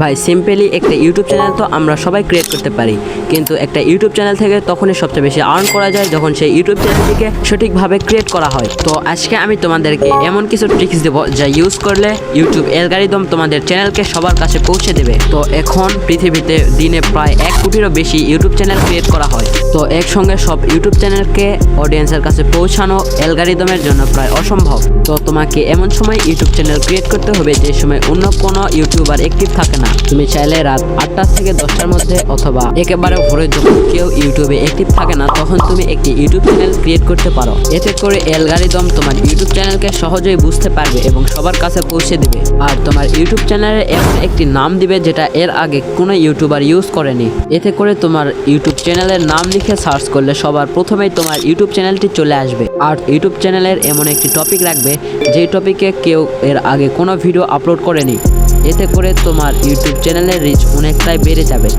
ভাই সিম্পলি একটা YouTube channel তো আমরা সবাই ক্রিয়েট করতে পারি। কিন্তু একটা ইউটিউব চ্যানেল থেকে তখনই সবচেয়ে বেশি আর্ন করা যায় যখন সেই ইউটিউব চ্যানেলটিকে সঠিকভাবে ক্রিয়েট করা হয়। তো আজকে আমি তোমাদেরকে এমন কিছু ট্রিক্স দেব যা ইউজ করলে ইউটিউব অ্যালগারিদম তোমাদের চ্যানেলকে সবার কাছে পৌঁছে দেবে। তো এখন পৃথিবীতে দিনে প্রায় এক কোটিরও বেশি ইউটিউব চ্যানেল ক্রিয়েট করা হয়। তো একসঙ্গে সব ইউটিউব চ্যানেলকে অডিয়েন্সের কাছে পৌঁছানো অ্যালগারিদমের জন্য প্রায় অসম্ভব। তো তোমাকে এমন সময় ইউটিউব চ্যানেল ক্রিয়েট করতে হবে যে সময় অন্য কোনো ইউটিউবার অ্যাক্টিভ থাকে না। তুমি চাইলে রাত আটটা থেকে দশটার মধ্যে অথবা একেবারে ভোরে যখন কেউ ইউটিউবে অ্যাক্টিভ থাকে না, তখন তুমি একটি ইউটিউব চ্যানেল ক্রিয়েট করতে পারো। এতে করে অ্যালগারিদম তোমার ইউটিউব চ্যানেলকে সহজেই বুঝতে পারবে এবং সবার কাছে পৌঁছে দেবে। আর তোমার ইউটিউব চ্যানেলের এমন একটি নাম দিবে যেটা এর আগে কোনো ইউটিউবার ইউজ করেনি। এতে করে তোমার ইউটিউব চ্যানেলের নাম লিখে সার্চ করলে সবার প্রথমেই তোমার ইউটিউব চ্যানেলটি চলে আসবে। আর ইউটিউব চ্যানেলের এমন একটি টপিক রাখবে, যেই টপিকে কেউ এর আগে কোনো ভিডিও আপলোড করেনি। এতে করে তোমার ইউটিউব চ্যানেলের রিচ অনেকটাই বেড়ে যাবে.